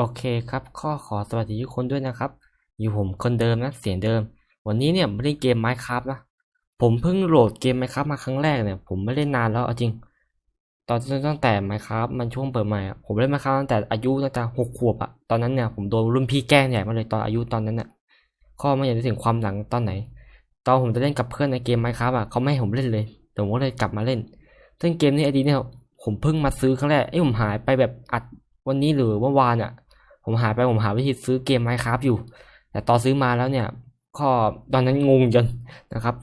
โอเคครับข้อขอสวัสดีทุกคนด้วยนะครับ อยู่ผมคนเดิมนะ เสียงเดิม วันนี้เนี่ยไม่เล่นเกม Minecraft นะ ผมเพิ่งโหลดเกม Minecraft มาครั้งแรกเนี่ย ผมไม่เล่นนานแล้วเอาจริง ตอนตั้งแต่ Minecraft มันช่วงเปิดใหม่ผมเล่น Minecraft ตั้งแต่อายุตั้งแต่หกขวบอะตอนนั้นเนี่ยผมโดนรุ่นพี่แกล้งใหญ่มากเลยตอนอายุตอนนั้นน่ะข้อไม่อยากจะถึงความหลังตอนไหน ตอนผมจะเล่นกับเพื่อนในเกม Minecraft อะเขาไม่ให้ผมเล่นเลยแต่ผมก็เลยกลับมาเล่นซึ่งเกมนี้ไอดีเนี่ยผมเพิ่งมาซื้อครั้งแรกไอ้ผมหายไปแบบอัดวันนี้หรือเมื่อวานอะ ผมหาไปผมหาวิธีซื้อเกม Minecraft อยู่ แต่ตอนซื้อมาแล้วเนี่ยก็ตอนนั้นงงจนนะครับ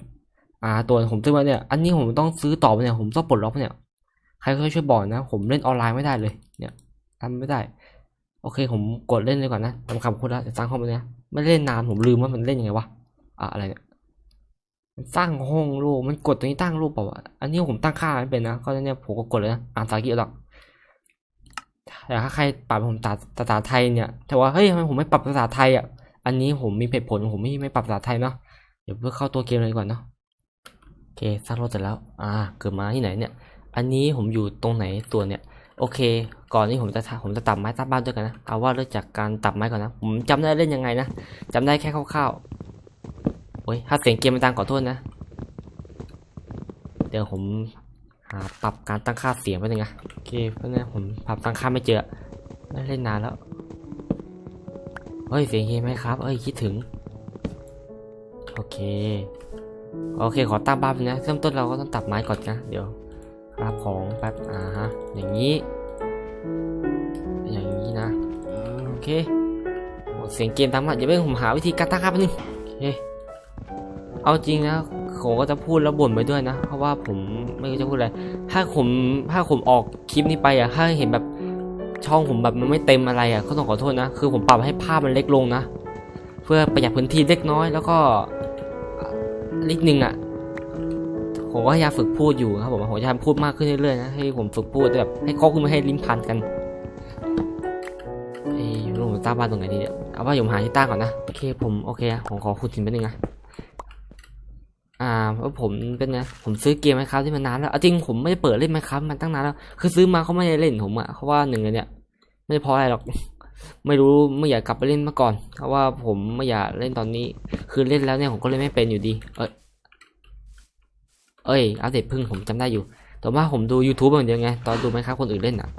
อ่าตัวผมซื้อมาเนี่ย อันนี้ผมต้องซื้อต่อไปเนี่ยผมต้องปลดล็อกเนี่ยใครก็ช่วยบอกนะ ผมเล่นออนไลน์ไม่ได้เลยเนี่ยทำไม่ได้ โอเค ผมกดเล่นเลยก่อนนะทำคำพูดแล้วสร้างห้องไปเนี่ยไม่เล่นนานผมลืมว่ามันเล่นยังไงวะอะอะไรเนี่ยมันสร้างห้องรูปมันกดตรงนี้ตั้งรูปเปล่าอันนี้ผมตั้งค่าไม่เป็นนะก็เนี่ยผมก็กดเลยนะอ่านภาษาอังกฤษหรอก แต่ถ้าใครปรับผมตัดภาษาไทยเนี่ยแต่ว่าเฮ้ยทำไมผมไม่ปรับภาษาไทยอะอันนี้ผมมีเหตุผลผมไม่ไม่ปรับภาษาไทยเนาะเดี๋ยวเพื่อเข้าตัวเกมเลยดีกว่อนเนาะโอเคสร้างรถเสร็จแล้วอ่าเกิดมาที่ไหนเนี่ย อันนี้ผมอยู่ตรงไหนตัวเนี่ยโอเค ก่อนที่ผมจะผมจะตัดไม้ตั้งบ้านด้วยกันนะเอาว่าเริ่มจากการตัดไม้ก่อนนะผมจำได้เล่นยังไงนะจำได้แค่คร่าวๆโอ้ยถ้าเสียงเกมมันดังขอโทษนะ เดี๋ยวผม หาปรับการตั้งค่าเสียงไปหนึ่งนะโอเคเพราะนั้นผมปรับตั้งค่าไม่เจอไม่เล่นนานแล้วเฮ้ยเสียงเฮไหมครับเอ้ยคิดถึงโอเคโอเคขอตั้งบ้านนะเริ่มต้นเราก็ต้องตัดไม้ก่อนนะเดี๋ยวรับของแป๊บอ่าฮะอย่างนี้ อย่างนี้นะโอเคโอเสียงเกมตามมาเดี๋ยวไปผมหาวิธีการตั้งค่าแป๊บนึงโอเคเอาจริงนะ ผมก็จะพูดแล้วบ่นไปด้วยนะ เพราะว่าผมไม่รู้จะพูดอะไร ถ้าผมถ้าผมออกคลิปนี้ไปอะ ถ้าเห็นแบบช่องผมแบบมันไม่เต็มอะไรอะก็ต้องขอโทษนะ คือผมปรับให้ภาพมันเล็กลงนะ เพื่อประหยัดพื้นที่เล็กน้อย แล้วก็นิดนึงอะ ผมก็พยายามฝึกพูดอยู่ครับผมผมจะทำพูดมากขึ้นเรื่อยๆนะ ให้ผมฝึกพูดแบบให้ข้อคุณไม่ให้ลิ้นพันกันไอ้ลูกผมตั้งบ้านตรงไหนดีเนี่ย เอาว่าผมหาที่ตั้งก่อนนะ โอเคผมโอเคอะผมขอขุดหินไปหนึ่งนะ อ่าเพราะผมเป็นไงผมซื้อเกมไหมครับที่มันนานแล้วจริงผมไม่ได้เปิดเล่นไหมครับมันตั้งนานแล้ว คือซื้อมาเขาไม่ได้เล่นผมอะเพราะว่าหนึ่งเลยเนี่ย ไม่ไพราะอะไรหรอก ไม่รู้ไม่อยากกลับไปเล่นมาก่อน เพราะว่าผมไม่อยากเล่นตอนนี้ คือเล่นแล้วเนี่ยผมก็เล่นไม่เป็นอยู่ดี เอ้ยเอ้ยอัปเดตพึ่งผมจำได้อยู่ แต่ว่าผมดู YouTube เหมือนเดิมไงตอนดูไหมครับคนอื่นเล่นอะ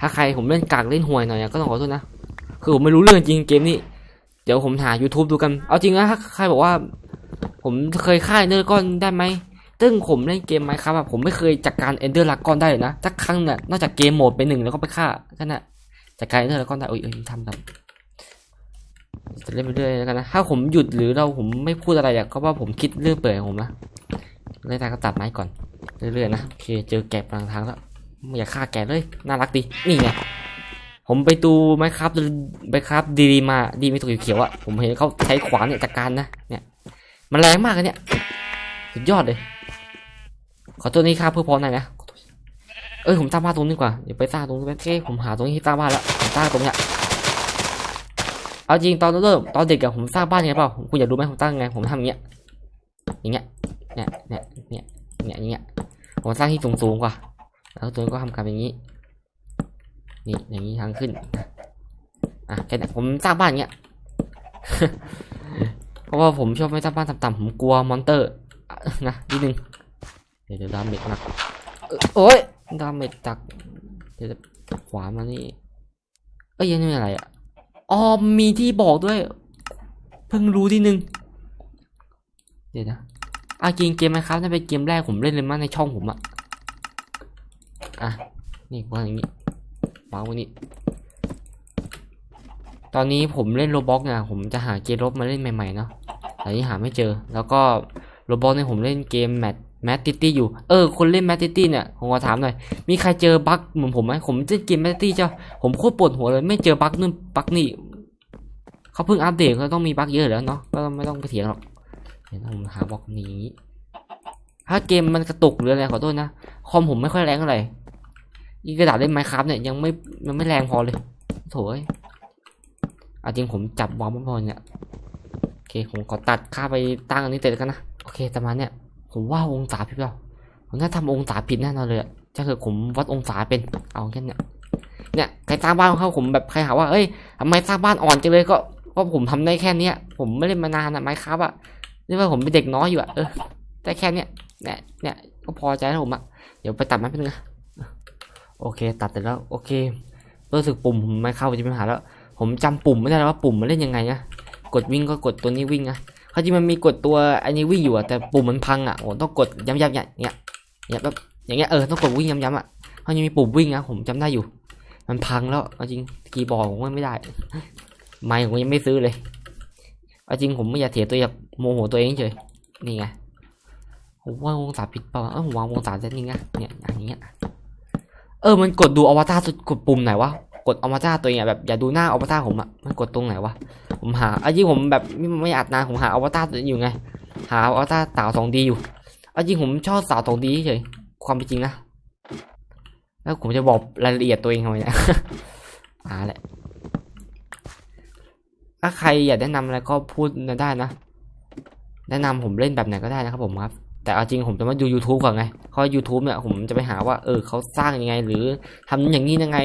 ถ้าใครผมเล่นกากเล่นห่วยหน่อยก็ต้องขอโทษนะคือผมไม่รู้เรื่องจริงเกมนี้ ดี๋ยวผมหา YouTube ดูกัน เอาจริงนะใครบอกว่า ผมเคยฆ่าเอนเดอร์ก้อนได้ไหมซึ่งผมเล่นเกมไหมครับผมไม่เคยจัดการเอนเดอร์ลักก้อนได้เลยนะสักครั้งเนี่ยนอกจากเกมโหมดไปหนึ่งแล้วก็ไปฆ่าแค่นั้นจัดการเอนเดอร์ลักก้อนได้โอ้ยเอ้ยทำแบบจะเล่นไปเรื่อยแล้วกันนะ ถ้าผมหยุดหรือเราผมไม่พูดอะไรอะก็ว่าผมคิดเรื่องเปื่อยของผมนะเลยทาก็ตัดไม้ก่อนเรื่อยๆนะโอเคเจอแกะกลางทางแล้วไม่อยากฆ่าแกะเลยน่ารักดีนี่ไง ผมไปดูไมครับไมครับดีมาดีไม่ตัวเขียวๆอะผมเห็นเขาใช้ขวานเนี่ยจัดการนะเนี่ย มันแรงมากเลยเนี่ยสุดยอดเลย ขอตัวนี้ครับเพื่อพร้อหน่อยนะเอ้ยผมสร้างบ้านตรงนี้ดีกว่าเดี๋ยวไปสร้างตรงนี้โอเคผมหาตรงนี้ที่สร้างบ้านแล้วผมสร้างตรงเนี้ยเอาจริงตอนเริ่มตอนเด็กอะผมสร้างบ้านยังไงเปล่าคุณอยากรู้ไหมผมตั้งไงผมทำอย่างเงี้ยอย่างเงี้ยเนี่ยเนี่ยเนี่ยเนี่ยอย่างเงี้ยผมสร้างที่สูงๆกว่าแล้วตัวนี้ก็ทำการอย่างนี้ นี่อย่างนี้ทางขึ้น อะแค่นี้ผมสร้างบ้านเงี้ย เพราะว่าผมชอบไม่สร้างบ้านต่ำๆผมกลัวมอนเตอร์นะนิดนึง เดี๋ยวเดี๋ยวดาเมจหนักเอ้ยโอ้ยดาเมจจากเดี๋ยวขวามานี่ เอ้ยยังไม่อะไรอะอ๋อมีที่บอกด้วย เพิ่งรู้ที่หนึ่งเดี๋ยวนะอาจริงเกมไหมครับนั่นเป็นเกมแรกผมเล่นเลยมั้งในช่องผมอะอะ นี่วางอย่างนี้ วางไว้นี่ตอนนี้ผมเล่นโรบ็อกเนี่ยผมจะหาเกมลบมาเล่นใหม่ๆเนาะแต่นี้หาไม่เจอ แล้วก็โรบ็อกเนี่ยผมเล่นเกมแมทแมทติตี้อยู่ เออ คนเล่นแมทติตี้เนี่ย ผมขอถามหน่อย มีใครเจอบั๊กเหมือนผมไหม ผมเล่นเกมแมทติตี้เจ้า ผมโคตรปวดหัวเลย ไม่เจอบั๊กนู่นบั๊กนี่ เขาเพิ่งอัปเดตเขาต้องมีบั๊กเยอะแล้วเนาะ ก็ไม่ต้องไปเถียงหรอกเดี๋ยวผมหาบล็อกนี้ ถ้าเกมมันกระตุกหรืออะไรขอโทษนะ คอมผมไม่ค่อยแรงเท่าไหร่ อีกระดาษเล่นไมครับเนี่ยยังไม่ยังไม่แรงพอเลยโถ่เอ้ยอาจริงผมจับบอมไม่พอเนี่ยโอเคผมขอตัดค่าไปตั้งอันนี้เสร็จกันนะโอเคประมาณเนี่ยผมว่าองศาผิดเปล่าผมน่าทำองศาผิดแน่นอนเลยอะถ้าเกิดผมวัดองศาเป็นเอาแค่เนี้ยเนี่ยใครสร้างบ้านของเขาผมแบบใครหาว่าเอ้ยทำไมสร้างบ้านอ่อนจังเลยก็ก็ผมทำได้แค่เนี้ย ผมไม่เล่นมานานอะไมครับอะนี่ว่าผมเป็นเด็กน้อยอยู่อะเออได้แค่เนี้ยเนี่ยเนี่ยก็พอใจแล้วผมอะเดี๋ยวไปตัดมันเป็นง โอเค ตัดเสร็จแล้วโอเครู้สึกปุ่มผมไม่เข้าจะมีปัญหาแล้ว ผมจำปุ่มไม่ได้แล้วว่าปุ่มมันเล่นยังไงนะกดวิ่งก็กดตัวนี้วิ่งนะเขาจริงมันมีกดตัวอันนี้วิ่งอยู่อะแต่ปุ่มมันพังอะโอ้ต้องกดย้ำๆอย่างเงี้ยเนี่ยแบบอย่างเงี้ยเออต้องกดวิ่งย้ำๆอะเขายังมีปุ่มวิ่งนะผมจำได้อยู่ มันพังแล้วเอาจริงคีย์บอร์ดผมก็ไม่ได้ไมค์ผมยังไม่ซื้อเลยเอาจริงผมไม่อยากเสียตัวอยากโมโหตัวเองเฉยนี่ไงผมว่าวงศาผิดเปล่าเออผมวางวงศาเซตนี่ไงเนี่ยอย่างเงี้ย เออมันกดดูอวตารสุดกดปุ่มไหนวะกดอวตารตัวเองแบบอย่าดูหน้าอวตารผมอะมันกดตรงไหนวะผมหาเอาจริงผมแบบไม่ไม่อัดนานผมหาอวตารตัวเองอยู่ไง หาอวตารสาวสองดีอยู่เอาจริงผมชอบสาวสองดีเฉยความเป็นจริงนะแล้วผมจะบอกรายละเอียดตัวเองทำไมเนี่ยอ่าแหละถ้าใครอยากแนะนำอะไรก็พูดได้นะ แนะนำผมเล่นแบบไหนก็ได้นะครับผมครับ แต่เอาจริงผมจะมาดู YouTube ก่อนไงเพราะ YouTube เนี่ยผมจะไปหาว่า เออเขาสร้างยังไง หรือทำอย่างนี้ยังไง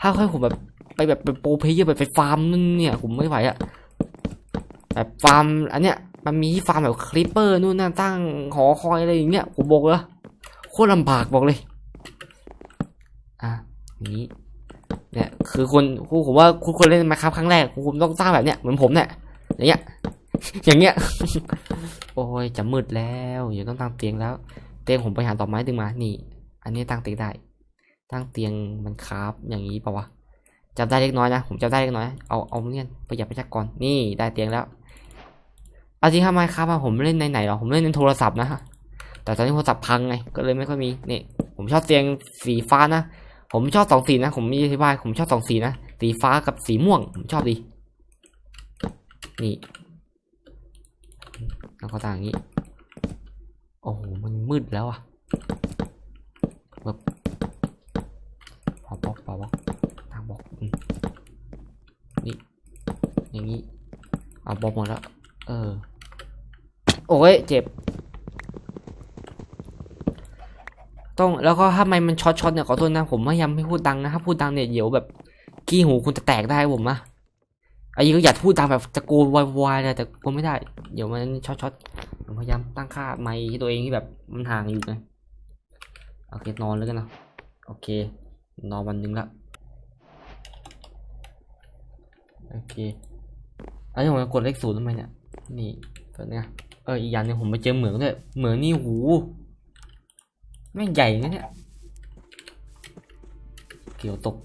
ถ้าค่อยผมแบบไปแบบเป็นโปรเพเยอร์แบบไปฟาร์มนั่นเนี่ย ผมไม่ไหวอะแบบฟาร์มอันเนี้ยมันมีฟาร์มแบบคลิปเปอร์นู่นนั่นตั้งหอคอยอะไรอย่างเงี้ยผมบอกเลยโคตรลำบากบอกเลยอะนี้เนี่ยคือคนครูผมว่าคุณควรเล่นมาครับครั้งแรกคุณต้องสร้างแบบเนี้ยเหมือนผมเนี่ยอย่างเงี้ย อย่างเงี้ย โอ้ยจะมืดแล้วเดี๋ยวต้องตั้งเตียงแล้ว เตียงผมไปหาต่อไม้ดึงมา นี่ อันนี้ตั้งเตียงได้ ตั้งเตียงมันคราฟอย่างนี้เปล่าวะจำได้เล็กน้อยนะ ผมจำได้เล็กน้อย เอาเอาเนี่ยประหยัดประชากรนี่ได้เตียงแล้วเอาจริงทำไมครับผมเล่นในไหนหรอ ผมเล่นในโทรศัพท์นะแต่ตอนนี้โทรศัพท์พังไง ก็เลยไม่ค่อยมี นี่ ผมชอบเตียงสีฟ้านะ ผมชอบสองสีนะ ผมมีอธิบาย ผมชอบสองสีนะ สีฟ้ากับสีม่วง ผมชอบดี นี่ แล้วก็ต่างอย่างนี้ โอ้โห มันมืดแล้วอะแบบพอบอกพอบอกทางบอกอืมนี่ อย่างนี้ เอาบอกหมดแล้ว เออ โอ้ย เจ็บ ต้อง แล้วก็ถ้าไม่มันช็อตช็อตเนี่ย ขอโทษนะ ผมพยายามไม่พูดดังนะ ถ้าพูดดังเนี่ย เดี๋ยวแบบขี้หูคุณจะแตกได้ผมนะ อันนี้ก็อยากพูดดังแบบตะโกนวายๆเลยแต่ก็ไม่ได้ เดี๋ยวมันช็อตช็อตผมพยายามตั้งค่าไมค์ที่ตัวเองที่แบบมันห่างอยู่ไงโอเคนอนแล้วกันนะโอเค นอนวันหนึ่งละโอเคอันนี้ผมกดเลขศูนย์ทำไมเนี่ยนี่ตัวเนี้ยเอออีกอย่างนึงผมไปเจอเหมืองด้วยเหมืองนี่หูไม่งใหญ่นะเนี่ยเกี่ยวตก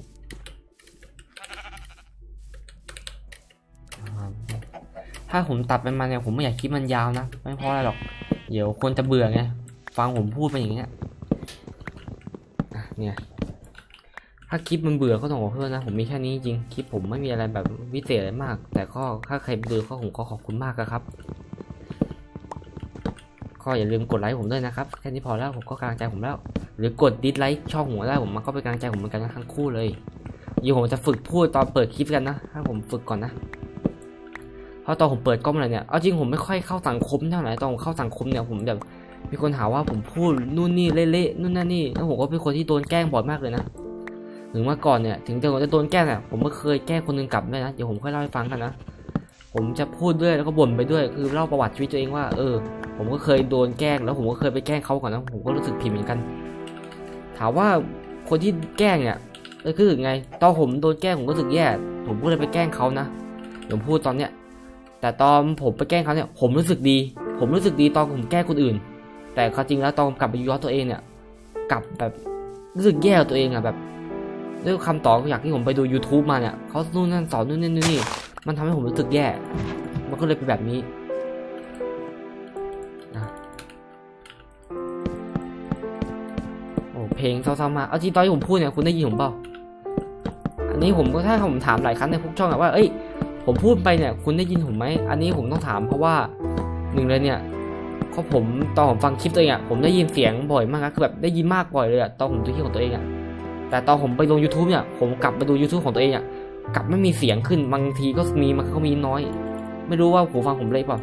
ถ้าผมตัดไปมาเนี่ยผมไม่อยากคลิปมันยาวนะ ไม่เพราะอะไรหรอก เดี๋ยวคนจะเบื่อไง ฟังผมพูดไปอย่างเงี้ยเนี่ย ถ้าคลิปมันเบื่อก็ต้องขอโทษนะ ผมมีแค่นี้จริง คลิปผมไม่มีอะไรแบบวิเศษอะไรมาก แต่ก็ถ้าใครเบื่อก็ผมก็ขอบคุณมากครับ ก็อย่าลืมกดไลค์ผมด้วยนะครับ แค่นี้พอแล้วผมก็กลังใจผมแล้ว หรือกดดิสไลค์ช่องผมได้ผมมันก็เป็นกลังใจผมเหมือนกันทั้งคู่เลยเดี๋ยวผมจะฝึกพูดตอนเปิดคลิปกันนะ ถ้าผมฝึกก่อนนะ เพราะตอนผมเปิดกล้องอะไรเนี่ย เอาจริงผมไม่ค่อยเข้าสังคมเท่าไหร่ตอนผมเข้าสังคมเนี่ยผมแบบมีคนหาว่าผมพูดนู่นนี่เละๆนู่นนั่นนี่แล้วผมก็เป็นคนที่โดนแกล้งบ่อยมากเลยนะถึงเมื่อก่อนเนี่ยถึงจะผมจะโดนแกล้งเนี่ยผมก็เคยแกล้งคนหนึงกลับด้วยนะเดี๋ยวผมค่อยเล่าให้ฟังกันนะผมจะพูดด้วยแล้วก็บ่นไปด้วย คือเล่าประวัติชีวิตตัวเองว่าเออ ผมก็เคยโดนแกล้งแล้วผมก็เคยไปแกล้งเขาก่อนนะผมก็รู้สึกผิดเหมือนกัน ถามว่าคนที่แกล้งเนี่ยเออคือไงตอนผมโดนแกล้งผมก็รู้สึกแย่ ผมก็เลยไปแกล้งเขานะผมพูดตอนเนี้ย แต่ตอนผมไปแกล้งเขาเนี่ยผมรู้สึกดี ผมรู้สึกดีตอนผมแกล้งคนอื่น แต่ความจริงแล้วตอนกลับไปย้อนตัวเองเนี่ยกลับแบบรู้สึกแย่ตัวเองอะแบบด้วยคำตอบอยากที่ผมไปดู YouTube มาเนี่ยเขานู่นนั่นสอนนู่นนี่นู่นนี่มันทำให้ผมรู้สึกแย่ มันก็เลยเป็นแบบนี้โอ้เพลงเศร้าๆมาเอาจริงตอนที่ผมพูดเนี่ยคุณได้ยินผมเปล่าอันนี้ผมก็ถ้าผมถามหลายครั้งในพวกช่องอะว่าเอ้ย ผมพูดไปเนี่ยคุณได้ยินผมไหมอันนี้ผมต้องถามเพราะว่าหนึ่งเลยเนี่ยก็ผมตอนผมฟังคลิปตัวเองอะผมได้ยินเสียงบ่อยมากนะคือแบบได้ยินมากบ่อยเลยอะตอนผมดูคลิปของตัวเองอะแต่ตอนผมไปลง YouTube เนี่ยผมกลับไปดู YouTube ของตัวเองอะกลับไม่มีเสียงขึ้นบางทีก็มีมันก็มีน้อย ไม่รู้ว่าหูฟังผมเลยเปล่า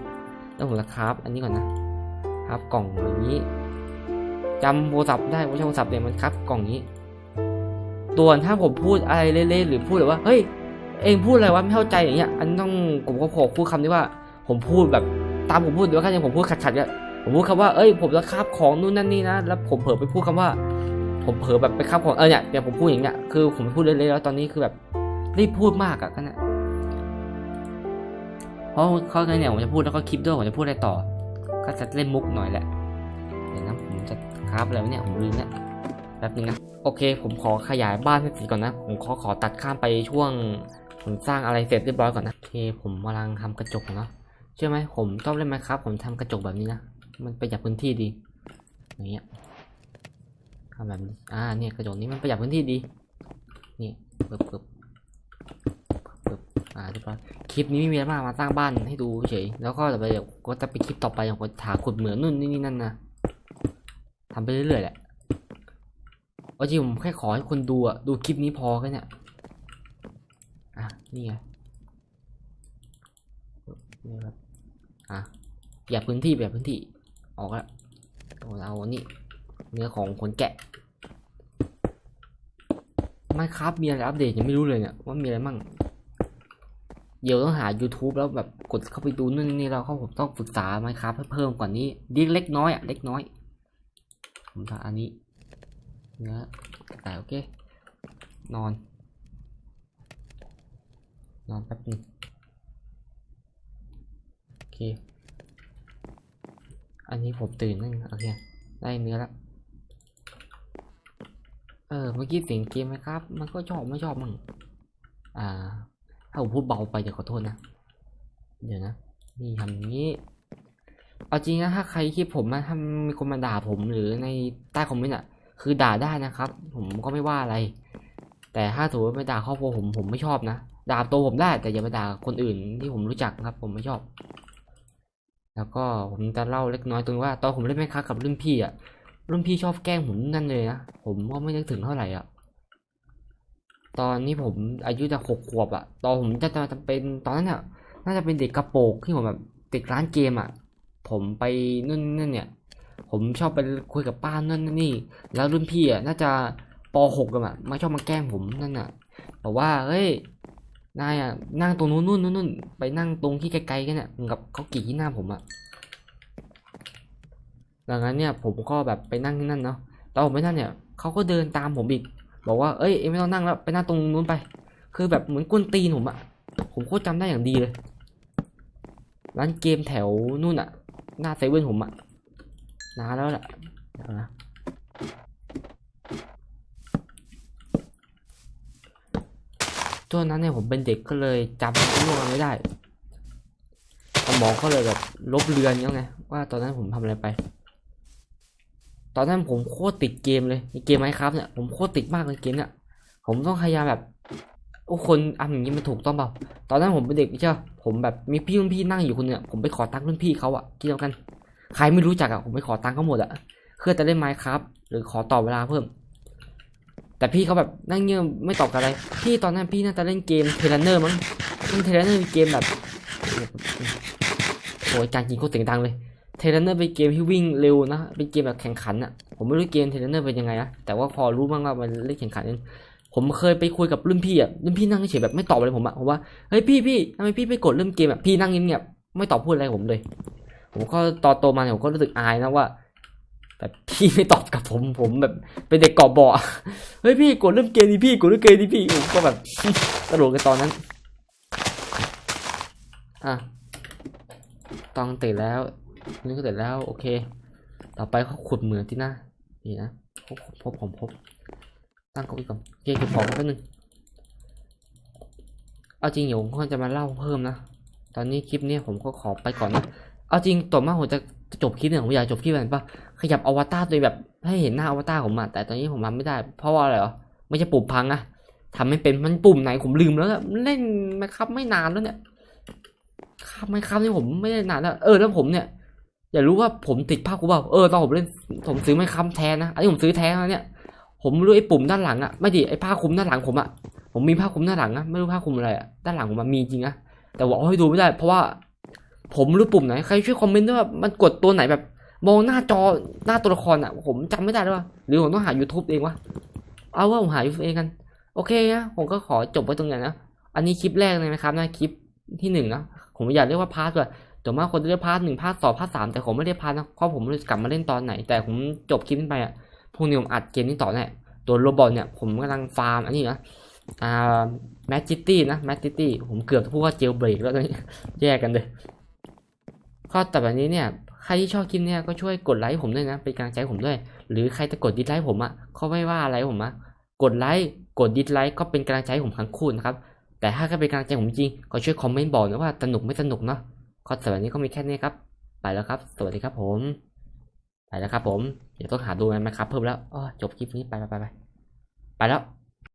แล้วผมจะคราฟอันนี้ก่อนนะครับกล่องอย่างนี้จำโทรศัพท์ได้ว่าโทรศัพท์เนี่ยมันครับกล่องนี้ตัวนถ้าผมพูดอะไรเล่นๆหรือพูดแบบว่าเฮ้ย เองพูดอะไรวะไม่เข้าใจอย่างเงี้ย อันต้องผมก็ขอพูดคำนี้ว่า ผมพูดแบบตามผมพูดหรือว่าแค่ผมพูดขัดๆเนี่ยผมพูดคำว่าเอ้ยผมจะคาบของนู่นนั่นนี่นะแล้วผมเผลอไปพูดคำว่า ผมเผลอแบบไปคาบของเออเนี่ยเนี่ยผมพูดอย่างเงี้ยคือผมพูดเล่นๆแล้วตอนนี้คือแบบรีบพูดมากอะกันนะเพราะเขาเนี่ยผมจะพูดแล้วก็คลิปด้วยผมจะพูดอะไรต่อ ก็จะเล่นมุกหน่อยแหละเดี๋ยวนะผมจะคาบอะไรเนี่ยผมลืมเนี่ยแป๊บนึงนะโอเค ผมขอขยายบ้านให้เสร็จก่อนนะ ผมขอขอตัดข้ามไปช่วง ผมสร้างอะไรเสร็จเรียบร้อยก่อนนะโอเคผมกำลังทำกระจกเนาะเชื่อไหมผมชอบเล่นไหมครับ ผมทำกระจกแบบนี้นะมันประหยัดพื้นที่ดีอย่างเงี้ยทำแบบนี้อ่าเนี่ยกระจกนี้มันประหยัดพื้นที่ดีนี่เปิบเปิบเปิบอ่าเรียบร้อยคลิปนี้ไม่มีอะไรมากมาสร้างบ้านให้ดูเฉยแล้วก็ต่อไปเดี๋ยวก็จะไปคลิปต่อไปอย่างคนถาขุดเหมืองนู่นนี่นั่นนะทำไปเรื่อยๆแหละเอาจริงผมแค่ขอให้คนดูอะดูคลิปนี้พอแค่เนี้ย นี่ไงนี่ครับอะอย่าพื้นที่แบบพื้นที่ ออกแล้วเอาเอาอันนี้เนื้อของคนแกะไม่ครับมีอะไรอัปเดตยังไม่รู้เลยเนี่ยว่ามีอะไรมั่งเดี๋ยวต้องหา YouTube แล้วแบบกดเข้าไปดูนู่นนี่แล้วเขาผมต้องศึกษาไหมครับเพิ่มกว่านี้ดีเล็กน้อยอะเล็กน้อย ผมทำอันนี้เนื้อแต่โอเค นอน นอนแป๊บนึงโอเค อันนี้ผมตื่นนั่งโอเค ได้เนื้อแล้วเออ เมื่อกี้เสียงเกมไหมครับ มันก็ชอบไม่ชอบมั่งอ่า ถ้าผมพูดเบาไปเดี๋ยวขอโทษนะ เดี๋ยวนะ นี่ทำงนี้ เอาจริงนะ ถ้าใครคิดผมนะถ้ามีคนมาด่าผมหรือในใต้คอมเมนต์อะ คือด่าได้นะครับ ผมก็ไม่ว่าอะไร แต่ถ้าถือว่าไปด่าครอบครัวผมผมไม่ชอบนะ ด่าตัวผมได้แต่อย่าไปด่าคนอื่นที่ผมรู้จักนะครับ ผมไม่ชอบ แล้วก็ผมจะเล่าเล็กน้อยตรงว่าตอนผมเล่นแม่ค้ากับรุ่นพี่อะรุ่นพี่ชอบแกล้งผมนั่นเลยนะผมก็ไม่นึกถึงเท่าไหร่อะตอนนี้ผมอายุจะหกขวบอะตอนผมจะจะเป็นตอนนั้นเนี่ยน่าจะเป็นเด็กกระโปงที่ผมแบบเด็กร้านเกมอะผมไปนู่นนั่นเนี่ย ผมชอบไปคุยกับป้านั่นนี่ แล้วรุ่นพี่อะน่าจะปหกกันอะมาชอบมาแกล้งผมนั่นอะบอกว่าเฮ้ย นายอะนั่งตรงนู้นนู่นนู่นนู่นไปนั่งตรงที่ไกลๆกันเนี่ยเหมือนกับเขากรี่ที่หน้าผมอะดังนั้นเนี่ยผมก็แบบไปนั่งที่นั่นเนาะตอนผมไปนั่นเนี่ยเขาก็เดินตามผมอีกบอกว่าเอ้ยเอ็งไม่ต้องนั่งแล้วไปนั่งตรงนู้นไป คือแบบเหมือนกวนตีนผมอะผมโคตรจำได้อย่างดีเลยร้านเกมแถวนู่นอะหน้าเซเว่นผมอะนานแล้วแหละเดี๋ยวนะ ช่วงนั้นเนี่ยผมเป็นเด็กก็เลยจำเรื่องไม่ได้สมองก็เลยแบบลบเลือนยังไงว่าตอนนั้นผมทำอะไรไป ตอนนั้นผมโคตรติดเกมเลยในเกมไมครับเนี่ยผมโคตรติดมากเลยเกมเนี่ยผมต้องพยายามแบบทุกคนทำอย่างนี้มันถูกต้องเปล่าตอนนั้นผมเป็นเด็กใช่ผมแบบมีพี่รุ่นพี่นั่งอยู่คนเนี่ยผมไปขอตังค์รุ่นพี่เขาอะคิดเอากัน ใครไม่รู้จักอะผมไปขอตังค์เขาหมดอะเพื่อจะเล่นไมครับหรือขอต่อเวลาเพิ่ม แต่พี่เขาแบบนั่งเงียบไม่ตอบอะไร พี่ตอนนั้นพี่น่าจะเล่นเกมเทเลเนอร์มั้งเล่นเทเลเนอร์เป็นเกมแบบโอ้ยการกินโคตรเสียงดังเลยเทเลเนอร์เป็นเกมที่วิ่งเร็วนะ เป็นเกมแบบแข่งขันอะผมไม่รู้เกมเทเลเนอร์เป็นยังไงนะ แต่ว่าพอรู้บ้างว่ามันเล่นแข่งขันกันผมเคยไปคุยกับรุ่นพี่อะรุ่นพี่นั่งเฉยแบบไม่ตอบอะไรผมอะผมว่า เฮ้ยพี่พี่ทำไมพี่ไปกดเริ่มเกมแบบพี่นั่งเงียบไม่ตอบพูดอะไรผมเลย ผมก็ตอนโตมาผมก็รู้สึกอายนะว่า แบบพี่ไม่ตอบกับผมผมแบบเป็นเด็กกอบเบาเฮ้ยพี่กดเริ่มเกมดิพี่กดเริ่มเกมดิพี่ก็แบบตลกกันตอนนั้นอะต้องตื่นแล้วนี่ก็เสร็จแล้วโอเค ต่อไปเขาขุดเหมืองที่หน้านี่นะพบพบผมพบตั้งเก้าอี้ก่อนเก็บของแป๊บนึงเอาจริงเดี๋ยวผมก็จะมาเล่าเพิ่มนะตอนนี้คลิปนี้ผมก็ขอไปก่อนนะเอาจริงต่อมาผมจะจบคลิปเนี่ยผมอยากจบคลิปแบบว่า ขยับอวตารตัวแบบให้เห็นหน้าอวตารผมอะแต่ตอนนี้ผมทำไม่ได้ เพราะว่าอะไรหรอไม่ใช่ปุ่มพังอะทำไม่เป็นมันปุ่มไหนผมลืมแล้วเล่นไหมครับไม่นานแล้วเนี่ยครับไหมครับนี่ผมไม่ได้นานแล้วเออแล้วผมเนี่ยอยากรู้ว่าผมติดภาพกูเปล่าเออตอนผมเล่นผมซื้อไม่ค้ำแท้นะอันนี้ผมซื้อแท้แล้วเนี่ยผมรู้ไอ้ปุ่มด้านหลังอะไม่ดิไอ้ผ้าคลุมด้านหลังผมอะผมมีผ้าคลุมด้านหลังอะไม่รู้ผ้าคลุมอะไรอะด้านหลังผมมันมีจริงนะแต่ว่าเอาให้ดูไม่ได้ เพราะว่า ผมรู้ปุ่มไหนใครช่วยคอมเมนต์ด้วยว่ามันกดตัวไหนแบบ มองหน้าจอหน้าตัวละครอะผมจำไม่ได้แล้วว่าหรือผมต้องหา YouTube เองวะเอาว่าผมหา YouTube เองกัน โอเคนะผมก็ขอจบไว้ตรงนี้นะอันนี้คลิปแรกเลยนะครับนะคลิปที่หนึ่งนะผมไม่อยากเรียกว่าพาร์ทเลยแต่ว่าคนจะเรียกพาร์ทหนึ่งพาร์ทสองพาร์ทสามแต่ผมไม่ได้พาร์ทนะเพราะผมจะกลับมาเล่นตอนไหน แต่ผมจบคลิปนี้ไปอะพรุ่งนี้ผมอัดเกมนี้ต่อแน่ตัวโรบอทเนี่ยผมกำลังฟาร์มอันนี้นะอ่าแมจิตี้นะแมจิตี้ผมเกือบจะพูดว่าเจลเบรกแล้วตอนนี้แยกกันเลยก็แต่แบบนี้เนี่ย ใครที่ชอบคลิปเนี่ยก็ช่วยกดไลค์ผมด้วยนะเป็นกำลังใจผมด้วย หรือใครจะกดดิสไลค์ผมอะเขาไม่ว่าอะไรผมอะกดไลค์กดดิสไลค์ก็เป็นกำลังใจผมทั้งคู่นะครับแต่ถ้าก็เป็นกำลังใจผมจริงก็ช่วยคอมเมนต์บอกนะว่าสนุกไม่สนุกเนาะข้อสำหรับนี้ก็มีแค่นี้ครับ ไปแล้วครับ สวัสดีครับผมไปแล้วครับผม เดี๋ยวต้องหาดูมันไหมครับเพิ่มแล้วอ๋อจบคลิปนี้ไปไปไปไปไปแล้ว